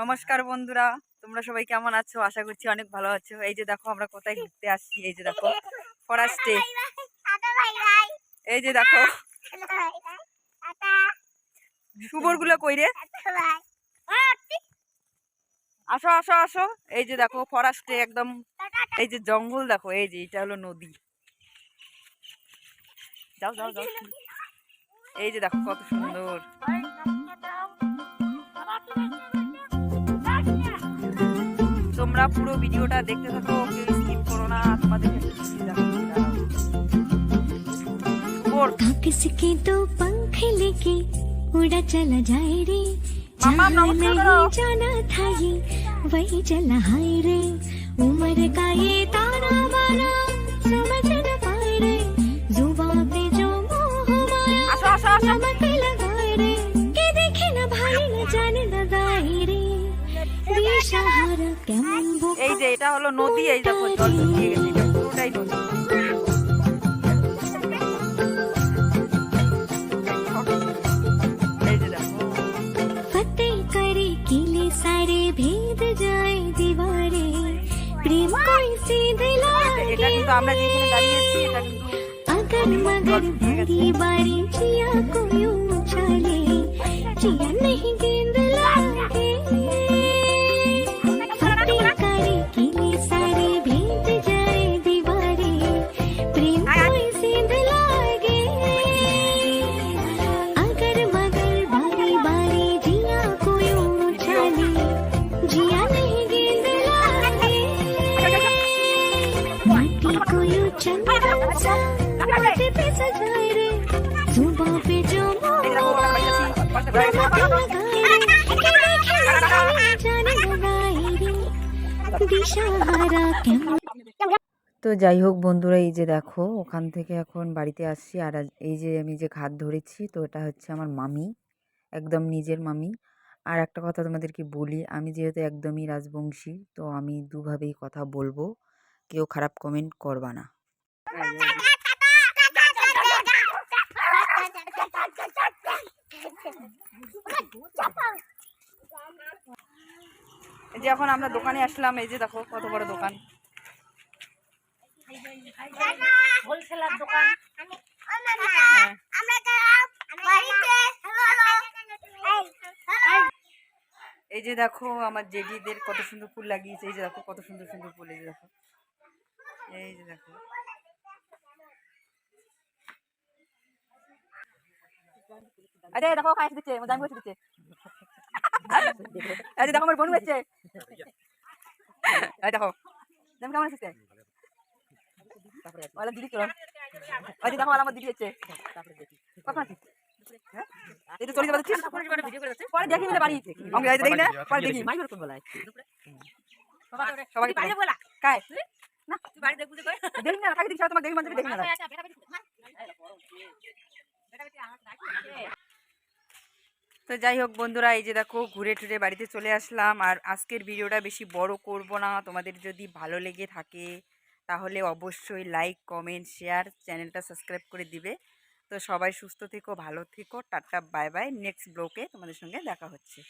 নমস্কার বন্ধুরা, তোমরা সবাই কেমন আছো? আশা করছি অনেক ভালো আছো। এই যে দেখো, আমরা কোথায় ঘুরতে আসছি? এই যে দেখো ফরেস্টে এই যে দেখো শুভরগুলো কই রে? আসো আসো আসো। এই যে দেখো ফরেস্টে একদম, এই যে জঙ্গল দেখো, এই যে এটা হলো নদী। যাও যাও যাও। এই যে দেখো, কত সুন্দর। তোমরা পুরো ভিডিওটা দেখতে থাকো কেউ স্কিপ করো না তোমাদের শুভর किसी के तो पंख लेके उड़ा चला जाए रे मामा, जहाँ नमस्कार नहीं करो। जाना था ये वही चला हाय रे उम्र का ये ताना बाना समझ न पाए रे जुबा पे जो मोह माया আসো আসো আসো चमक लगाए रे के देखे न भाई न जाने न गाए रे দিশাহারা কেমন বোকা এই যে এটা হলো নদী এই দেখো জল শুকিয়ে গেছে এটা পুরোটাই নদী এই যে দেখো फतेह करे किले सारे भेद जाए दीवारे प्रेम कोई सीध এটা लागे কিন্তু আমরা যেখানে দাঁড়িয়েছি এটা কিন্তু अगर मगर बारी बारी जिया को यूं उछाले जिया नहीं गेंद जिया नहीं गेंद लागे माटी को यूं चंदन सा माथे पे सजाए रे जुबां पे जो এই দেখো मोह আমরা বাইরে আছি পাশে रमक लगाए रे के देखे लगाए जाने लगाए रे दिशाहारा केमन তো যাই হোক বন্ধুরা এই যে দেখো ওখান থেকে এখন বাড়িতে আসছি আর আজ- এই যে আমি যে ঘাট ধরেছি তো এটা হচ্ছে আমার মামি একদম নিজের মামি আর একটা কথা তোমাদেরকে বলি আমি যেহেতু একদমই রাজবংশী তো আমি দুভাবেই কথা বলব। কেউ খারাপ কমেন্ট করবা না। এই যে এখন আমরা দোকানে আসলাম এই যে দেখো কত বড় দোকান। হোলসেলার দোকান হ্যাঁ। এই যে দেখো আমার জেডিদের কত সুন্দর ফুল লাগিয়েছে এই যে দেখো কত সুন্দর সুন্দর ফুল এই যে দেখো। এই যে দেখো। আরে দেখো দিচ্ছে দেখো আমার বোন হচ্ছে এই দেখো কেমন ওলা দিদি চলো। দেখো আমার দিদি হচ্ছে হ্যাঁ? দেখছিস? পরে দেখি মিলে বাড়ি আমি দেখি না পরে দেখি সবাই বাইরে বলা কায় না তুই বাড়ি দেখবি কই দেখি না কাকে দেখি তোমার দেখি মানুষ দেখি না তো যাই হোক বন্ধুরা এই যে দেখো ঘুরে টুরে বাড়িতে চলে আসলাম আর আজকের ভিডিওটা বেশি বড় করব না তোমাদের যদি ভালো লেগে থাকে তাহলে অবশ্যই লাইক কমেন্ট শেয়ার চ্যানেলটা সাবস্ক্রাইব করে দিবে তো সবাই সুস্থ থেকো, ভালো থেকো, টাটা, বাই বাই নেক্সট ব্লকে তোমাদের সঙ্গে দেখা হচ্ছে।